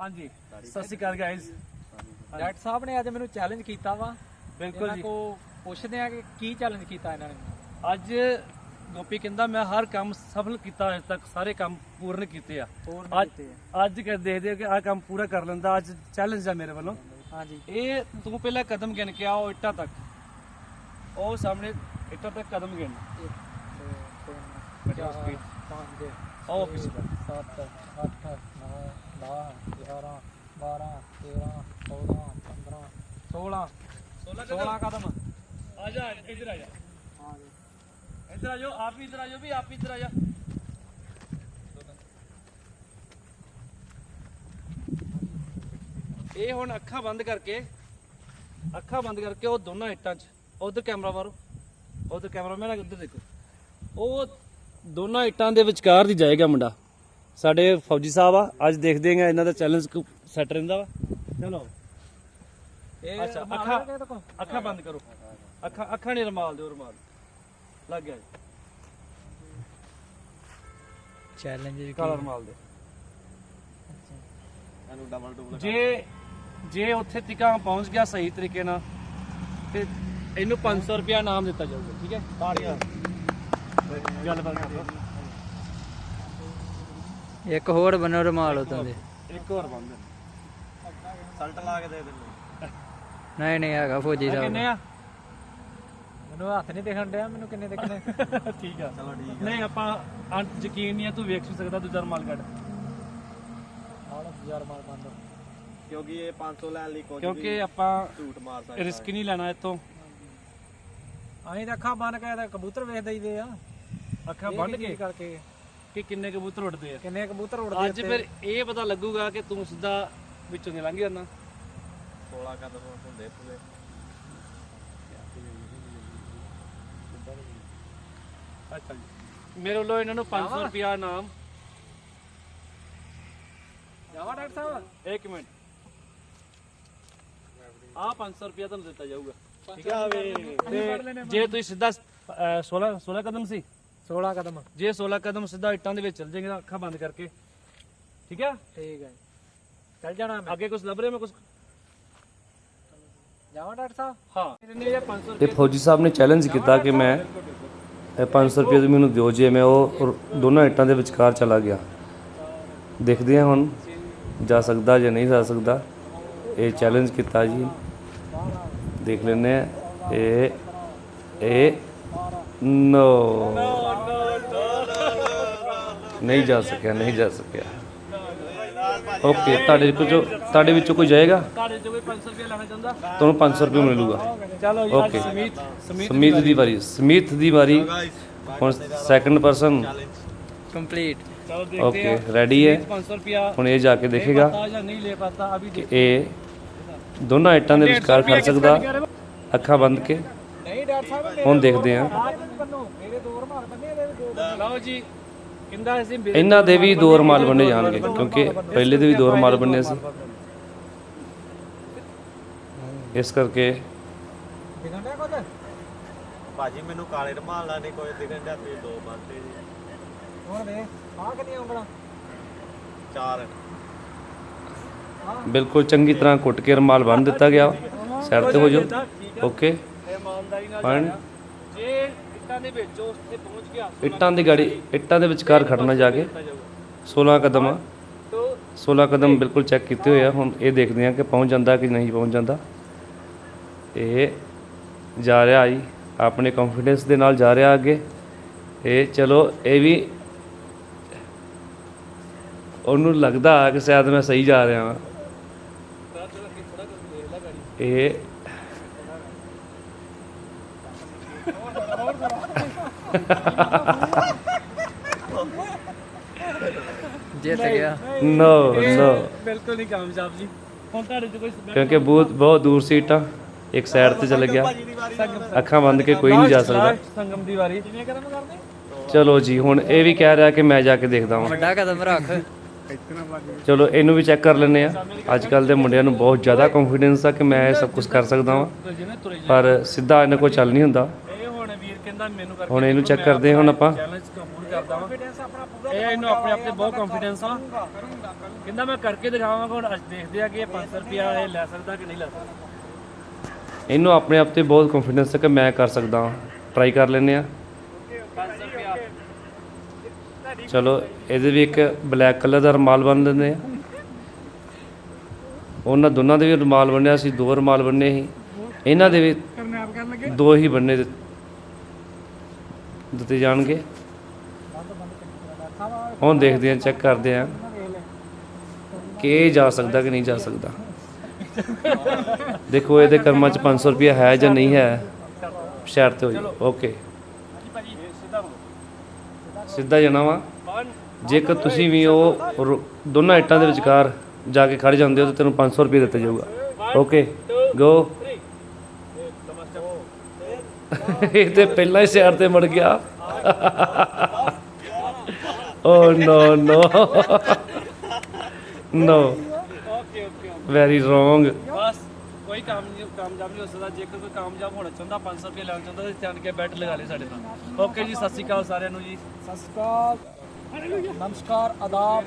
ਹਾਂਜੀ। ਸਤਿ ਸ਼੍ਰੀ ਅਕਾਲ guys doctor ਸਾਹਿਬ ਨੇ ਅੱਜ ਮੈਨੂੰ ਚੈਲੰਜ ਕੀਤਾ ਵਾ। ਬਿਲਕੁਲ ਜੀ। ਕੋ ਪੁੱਛਦੇ ਆ ਕਿ ਕੀ ਚੈਲੰਜ ਕੀਤਾ ਇਹਨਾਂ ਨੇ? ਅੱਜ ਗੋਪੀ ਕਹਿੰਦਾ ਮੈਂ ਹਰ ਕੰਮ ਸਫਲ ਕੀਤਾ ਅਜੇ ਤੱਕ ਸਾਰੇ ਕੰਮ ਪੂਰਨ ਕੀਤੇ ਆ। ਅੱਜ ਅੱਜ ਕਰ ਦੇਖਦੇ ਕਿ ਆਹ ਕੰਮ ਪੂਰਾ ਕਰ ਲੈਂਦਾ ਅੱਜ ਚੈਲੰਜ ਆ ਮੇਰੇ ਵੱਲੋਂ। ਹਾਂਜੀ। ਇਹ ਤੂੰ ਪਹਿਲਾਂ ਕਦਮ ਗਿਣ ਕੇ ਆਓ ਇੱਟਾਂ ਤੱਕ। ਉਹ ਸਾਹਮਣੇ ਇੱਟਾਂ ਤੱਕ ਕਦਮ ਗਿਣ। ਪੰਜ ਆਓ ਪਿੱਛੇ ਛੇ, ਸੱਤ ਅੱਠ ਨੌ 10 11 12 13 14 15 16 16 ਕਦਮ। ਆ ਜਾ ਇੱਧਰ ਆ ਜਾ। ਹਾਂ ਇੱਧਰ ਆ ਜਾਓ ਆਪ ਵੀ ਇੱਧਰ ਆ ਜਾਓ ਵੀ ਆਪ ਵੀ ਇੱਧਰ ਆ ਜਾ। ਇਹ ਹੁਣ ਅੱਖਾਂ ਬੰਦ ਕਰਕੇ ਅੱਖਾਂ ਬੰਦ ਕਰਕੇ ਉਹ ਦੋਨਾਂ ਇੱਟਾਂ 'ਚ ਉਧਰ ਕੈਮਰਾ ਮਾਰੋ ਉਧਰ ਕੈਮਰਾ ਮੈਨ ਉਧਰ ਦੇਖੋ। ਉਹ ਦੋਨਾਂ ਇੱਟਾਂ ਦੇ ਵਿਚਕਾਰ ਦੀ ਜਾਏਗਾ ਮੁੰਡਾ। ਸਾਡੇ ਫੌਜੀ ਸਾਹਿਬ ਆ ਅੱਜ ਦੇਖਦੇ ਹਾਂ ਇਹਨਾਂ ਦਾ ਚੈਲੰਜ ਸੈੱਟ ਰਹਿੰਦਾ ਵਾ। ਚਲੋ। ਇਹ ਅੱਛਾ, ਰੁਮਾਲ ਅੱਖਾਂ-? ਅੱਖਾਂ ਬੰਦ ਕਰੋ। ਅੱਖਾਂ ਅੱਖਾਂ ਨਹੀਂ ਰਮਾਲ ਦਿਓ ਰਮਾਲ। ਲੱਗ ਗਿਆ ਜੀ। ਚੈਲੰਜ ਜੀ ਕਾਲਾ ਰਮਾਲ ਦੇ। ਇਹਨੂੰ ਡਬਲ ਡਬਲ ਜੇ ਜੇ ਉੱਥੇ ਤਿਕਾਂ ਪਹੁੰਚ ਗਿਆ ਸਹੀ ਤਰੀਕੇ ਨਾਲ ਤੇ ਇਹਨੂੰ 500 ਰੁਪਿਆ ਨਾਮ ਦਿੱਤਾ ਜਾਊਗਾ ਠੀਕ ਹੈ? ਤਾੜੀਆਂ ਗੱਲਬਾਤ ਕਰੋ ਇੱਕ ਹੋਰ ਬਨੋ ਰੁਮਾਲ ਉਤਾਂ ਦੇ। ਇੱਕ ਹੋਰ ਬੰਦ ਸਲਟ ਲਾ ਕੇ ਦੇ ਦਿੰਦੇ ਨਹੀਂ ਨਹੀਂ ਹੈਗਾ ਫੌਜੀ ਇਹ ਕਿੰਨੇ ਆ? ਮੈਨੂੰ ਹੱਥ ਨਹੀਂ ਦਿਖਣ ਡਿਆ ਮੈਨੂੰ ਕਿੰਨੇ ਦਿਖਣੇ? ਠੀਕ ਆ ਚਲੋ ਠੀਕ ਨਹੀਂ ਆਪਾਂ ਅੰਤ ਯਕੀਨ ਨਹੀਂ ਆ ਤੂੰ ਵੇਖ ਸਕਦਾ ਦੂਜਾ ਰਮਾਲ ਕੱਢ। ਆਹ ਬੰਦ। ਕਿਉਂਕਿ ਇਹ 500 ਲੈਣ ਲਈ ਕੁਝ ਕਿਉਂਕਿ ਆਪਾਂ ਝੂਠ ਮਾਰ ਸਕਦਾ ਰਿਸਕ ਨਹੀਂ ਲੈਣਾ ਇੱਥੋਂ। ਅਸੀਂ ਤਾਂ ਅੱਖਾਂ ਬੰਨ ਕੇ ਤਾਂ ਕਬੂਤਰ ਵੇਖ ਦਈਦੇ ਆ। ਅੱਖਾਂ ਕੀ। ਕੇ ਕਰਕੇ। ਕਿ ਕਿੰਨੇ ਕਬੂਤਰ ਉੱਡਦੇ ਆ? ਕਿੰਨੇ ਕਬੂਤਰ ਉੜਦੇ ਅੱਜ ਫਿਰ ਇਹ ਪਤਾ ਲੱਗੂਗਾ ਕਿ ਤੂੰ ਸਿੱਧਾ ਵਿੱਚੋਂ ਦੀ ਲੰਘ ਜਾਣਾ 16 ਕਦਮ ਹੁੰਦੇ ਪੂਰੇ। ਅੱਛਾ ਜੀ। ਮੇਰੇ ਵੱਲੋਂ ਇਹਨਾਂ ਨੂੰ 500 ਰੁਪਿਆ ਨਾਮ ਜਾਵਾ ਡਾਕਟਰ ਸਾਹਿਬ? ਇੱਕ ਮਿੰਟ। ਆ 500 ਰੁਪਿਆ ਤੁਹਾਨੂੰ ਦਿੱਤਾ ਜਾਊਗਾ। ਠੀਕ ਆ ਵੇ। ਤੇ ਜੇ ਤੁਸੀਂ ਸਿੱਧਾ ਅਹ, 16 16 ਕਦਮ ਸੀ? 16 ਕਦਮ। ਜੇ 16 ਕਦਮ ਸਿੱਧਾ ਇੱਟਾਂ ਦੇ ਵਿੱਚ ਚੱਲ ਜਾਏਗਾ ਅੱਖਾਂ ਬੰਦ ਕਰਕੇ। ਠੀਕ ਹੈ ਠੀਕ ਹੈ ਚੱਲ ਜਾਣਾ ਮੈਂ। ਅੱਗੇ ਕੁਝ ਲੱਭ ਰਿਹਾ ਮੈਂ ਕੁਝ ਜਾਵਾ ਡਾਕਟਰ ਸਾਹਿਬ? ਹਾਂ। ਇਹਨੇ ਇਹ 500 ਤੇ ਫੌਜੀ ਸਾਹਿਬ ਨੇ ਚੈਲੰਜ ਕੀਤਾ ਕਿ ਮੈਂ ਇਹ 500 ਰੁਪਏ ਮੈਨੂੰ ਦਿਓ ਜੇ ਮੈਂ ਉਹ ਦੋਨਾਂ ਇੱਟਾਂ ਦੇ ਵਿਚਕਾਰ ਚਲਾ ਗਿਆ। ਦੇਖਦੇ ਹਾਂ ਹੁਣ ਜਾ ਸਕਦਾ ਜਾਂ ਨਹੀਂ ਜਾ ਸਕਦਾ। ਇਹ ਚੈਲੰਜ ਕੀਤਾ ਜੀ। ਦੇਖ ਲੈਂਦੇ ਆ ਇਹ ਇਹ ਨੋ। ਨਹੀਂ ਜਾ ਸਕਿਆ ਨਹੀਂ ਜਾ ਸਕਿਆ। ਓਕੇ ਤੁਹਾਡੇ ਵਿੱਚੋਂ ਤੁਹਾਡੇ ਵਿੱਚੋਂ ਕੋਈ ਜਾਏਗਾ? ਤੁਹਾਡੇ ਚੋਂ ਕੋਈ 500 ਰੁਪਿਆ ਲੈਣਾ ਚਾਹੁੰਦਾ? ਤੁਹਾਨੂੰ 500 ਰੁਪਏ ਮਿਲੂਗਾ। ਚਲੋ Okay. ਸਮੀਤ ਦੀ ਵਾਰੀ। ਸਮੀਤ ਦੀ ਵਾਰੀ। ਹੁਣ ਸੈਕੰਡ ਪਰਸਨ ਕੰਪਲੀਟ ਚਲੋ ਦੇਖਦੇ ਓਕੇ ਰੈਡੀ ਹੈ? 500 ਰੁਪਿਆ ਹੁਣ ਇਹ ਜਾ ਕੇ ਦੇਖੇਗਾ ਪਤਾ ਜਾਂ ਨਹੀਂ ਲੈ ਪਾਤਾ ਅਭੀ ਕਿ ਇਹ ਦੋਨਾਂ ਇੱਟਾਂ ਦੇ ਵਿਚਕਾਰ ਖੜ ਸਕਦਾ। ਅੱਖਾਂ ਬੰਦ ਕੇ। ਨਹੀਂ ਡਾਕਟਰ ਸਾਹਿਬ ਹੁਣ ਦੇਖਦੇ ਹਾਂ। ਆਹ ਵੀ ਬੰਨੋ? ਮੇਰੇ ਦੋ ਰੁਮਾਲ ਬੰਨੇ ਇਹਦੇ ਵੀ ਦੋ। ਬੰਨੋ। ਲਓ ਜੀ। ਇਹਨਾਂ ਦੇ ਵੀ ਦੋ ਰੁਮਾਲ ਬੰਨੇ ਜਾਣਗੇ ਕਿਉਂਕਿ ਪਹਿਲੇ ਦੇ ਵੀ ਦੋ ਰੁਮਾਲ ਬੰਨੇ ਸੀ। ਇਸ ਕਰਕੇ ਦਿਖਣ ਡਿਆ ਕੁਝ ਭਾਜੀ ਮੈਨੂੰ ਕਾਲੇ ਰਮਾਲ ਨਾਲ ਨਹੀਂ ਕੋਈ ਦਿਖਣ ਡਿਆ ਤੁਸੀਂ ਦੋ ਬੰਦੇ ਜੀ। ਹੁਣ ਦੇ ਆਹ ਕਿੰਨੀਆਂ ਉਂਗਲਾਂ? ਚਾਰ। ਬਿਲਕੁਲ ਚੰਗੀ ਤਰ੍ਹਾਂ ਕੁੱਟ ਕੇ ਰੁਮਾਲ ਬੰਨ ਦਿੱਤਾ ਗਿਆ। ਸਾਈਡ ਤੇ ਹੋ ਜਾਓ। ਓਕੇ। ਇਹ ਇਮਾਨਦਾਰੀ ਨਾਲ। ਜੇ ਇੱਟਾਂ ਦੇ ਵਿੱਚ ਉੱਥੇ ਪਹੁੰਚ ਗਿਆ ਇੱਟਾਂ ਦੀ ਗਾੜੀ ਇੱਟਾਂ ਦੇ ਵਿਚਕਾਰ ਖੜਨਾ ਜਾ ਕੇ। ਦਿੱਤਾ ਜਾਊਗਾ। 16 ਕਦਮ। ਆ ਤੋ 16 ਕਦਮ ਬਿਲਕੁਲ ਚੈੱਕ ਕੀਤੇ ਹੋਏ ਆ। ਹੁਣ ਇਹ ਦੇਖਦੇ ਆ ਕਿ ਪਹੁੰਚ ਜਾਂਦਾ ਕਿ ਨਹੀਂ ਪਹੁੰਚ ਜਾਂਦਾ। ਇਹ ਜਾ ਰਿਹਾ ਜੀ ਆਪਣੇ ਕੌਨਫੀਡੈਂਸ ਦੇ ਨਾਲ ਜਾ ਰਿਹਾ ਅੱਗੇ। ਇਹ ਚਲੋ ਇਹ ਵੀ ਉਹਨੂੰ ਲੱਗਦਾ ਕਿ ਸ਼ਾਇਦ ਮੈਂ ਸਹੀ ਜਾ ਰਿਹਾ ਹਾਂ। ਇਹ ਜਿੱਤ ਗਿਆ। ਨੋ ਨੋ ਬਿਲਕੁਲ ਨਹੀਂ ਕਾਮਯਾਬ ਜੀ। ਹੁਣ ਤੁਹਾਡੇ ਚ ਕੋਈ ਕਿਉਂਕਿ ਬਹੁਤ ਬਹੁਤ ਦੂਰ ਸੀਟਾਂ ਇੱਕ ਸਾਈਡ ਤੇ ਚਲੇ ਗਿਆ। ਅੱਖਾਂ ਬੰਦ ਕੇ ਕੋਈ ਨਹੀਂ ਜਾ ਸਕਦਾ। ਸੰਗਮ ਦੀ ਵਾਰੀ। ਕਿੰਨੇ ਕਦਮ ਕਰਦੇ? ਚਲੋ ਜੀ ਹੁਣ ਇਹ ਵੀ ਕਹਿ ਰਿਹਾ ਕਿ ਮੈਂ ਜਾ ਕੇ ਦੇਖਦਾ ਹਾਂ। ਵੱਡਾ ਕਦਮ ਰੱਖ। ਚਲੋ ਇਹਨੂੰ ਵੀ ਚੈੱਕ ਕਰ ਲੈਂਦੇ ਆ ਅੱਜ ਕੱਲ ਦੇ ਮੁੰਡਿਆਂ ਨੂੰ ਬਹੁਤ ਜ਼ਿਆਦਾ ਕੌਨਫੀਡੈਂਸ ਆ ਕਿ ਮੈਂ ਇਹ ਸਭ ਕੁਝ ਕਰ ਸਕਦਾ ਹਾਂ। ਪਰ ਸਿੱਧਾ ਇਹਨਾਂ ਕੋਲ ਚੱਲ ਨਹੀਂ ਹੁੰਦਾ। ਹੁਣ ਵੀਰ ਕਹਿੰਦਾ ਮੈਨੂੰ ਕਰਕੇ ਹੁਣ ਇਹਨੂੰ ਚੈੱਕ ਕਰਦੇ ਹਾਂ ਹੁਣ ਆਪਾਂ। ਚੈਲੰਜ ਕੰਪਲੀਟ ਕਰਦਾ ਵਾਂ। ਕੰਫੀਡੈਂਸ ਆਪਣਾ ਪੂਰਾ ਇਹ ਇਹਨੂੰ ਆਪਣੇ ਆਪ ਤੇ ਬਹੁਤ ਕੰਫੀਡੈਂਸ ਆ। ਕਹਿੰਦਾ ਮੈਂ ਕਰਕੇ ਦਿਖਾਵਾਂਗਾ ਹੁਣ ਅੱਜ ਦੇਖਦੇ ਆ ਕਿ ਇਹ 500 ਰੁਪਿਆ ਇਹ ਲੈ ਸਕਦਾ ਕਿ ਨਹੀਂ ਲੈ ਸਕਦਾ। ਇਹਨੂੰ ਆਪਣੇ ਆਪ ਤੇ ਬਹੁਤ ਕੰਫੀਡੈਂਸ ਹੈ ਕਿ ਮੈਂ ਕਰ ਸਕਦਾ ਹਾਂ ਟਰਾਈ ਕਰ ਲੈਂਦੇ ਆ 500 ਰੁਪਿਆ ਚਲੋ ਇਹਦੇ ਵੀ ਇੱਕ ਬਲੈਕ ਕਲਰ ਦਾ ਰੁਮਾਲ ਬੰਨ ਦਿੰਦੇ ਆ। ਉਹਨਾਂ ਦੋਨਾਂ ਦੇ ਵੀ ਰੁਮਾਲ ਬੰਨਿਆ ਸੀ ਦੋ ਰੁਮਾਲ ਬੰਨੇ ਸੀ। ਇਹਨਾਂ ਦੇ ਵੀ ਦੋ ਹੀ ਬੰਨੇ ਦਿੱ- ਦਿੱਤੇ ਜਾਣਗੇ। ਹੁਣ ਦੇਖਦੇ ਆ ਚੈੱਕ ਕਰਦੇ ਆ ਕਿ ਇਹ ਜਾ ਸਕਦਾ ਕਿ ਨਹੀਂ ਜਾ ਸਕਦਾ। ਦੇਖੋ, ਇਹਦੇ ਕਰਮਾਂ ਚ 500 ਰੁਪਏ ਹੈ ਜਾਂ ਨਹੀਂ ਹੈ। ਸ਼ਹਿਰ ਤੇ ਹੋ ਓਕੇ। ਸਿੱਧਾ ਜਾਣਾ ਵਾ। ਜੇਕਰ ਤੁਸੀਂ ਵੀ ਉਹ ਰੋ- ਦੋਨਾਂ ਇੱਟਾਂ ਦੇ ਵਿਚਕਾਰ ਜਾ ਕੇ ਖੜ ਜਾਂਦੇ ਹੋ, ਤਾਂ ਤੈਨੂੰ 500 ਰੁਪਏ ਦਿੱਤਾ ਜਾਊਗਾ। ਓਕੇ ਗੋ ਇਹ ਤੇ ਪਹਿਲਾਂ ਹੀ ਸਿਆਰ ਤੇ ਮੜ ਗਿਆ। ਓ no no. No. Okay okay very wrong ਬਸ ਕੋਈ ਕੰਮ ਨਹੀਂ ਕਾਮਯਾਬ ਨਹੀਂ ਹੋ ਸਕਦਾ। ਜੇਕਰ ਕੋਈ ਕਾਮਯਾਬ ਹੋਣਾ ਚਾਹੁੰਦਾ 500 ਰੁਪਏ ਲੈਣਾ ਚਾਹੁੰਦਾ ਤੇ ਚੱਲ ਕੇ ਬੈਟ ਲਗਾ ਲੇ ਸਾਡੇ ਨਾਲ। ਓਕੇ ਜੀ ਸਤਿ ਸ਼੍ਰੀ ਅਕਾਲ ਸਾਰਿਆਂ ਨੂੰ ਜੀ। ਸਤਿ ਸ਼੍ਰੀ ਅਕਾਲ। ਨਮਸਕਾਰ ਆਦਾਬ।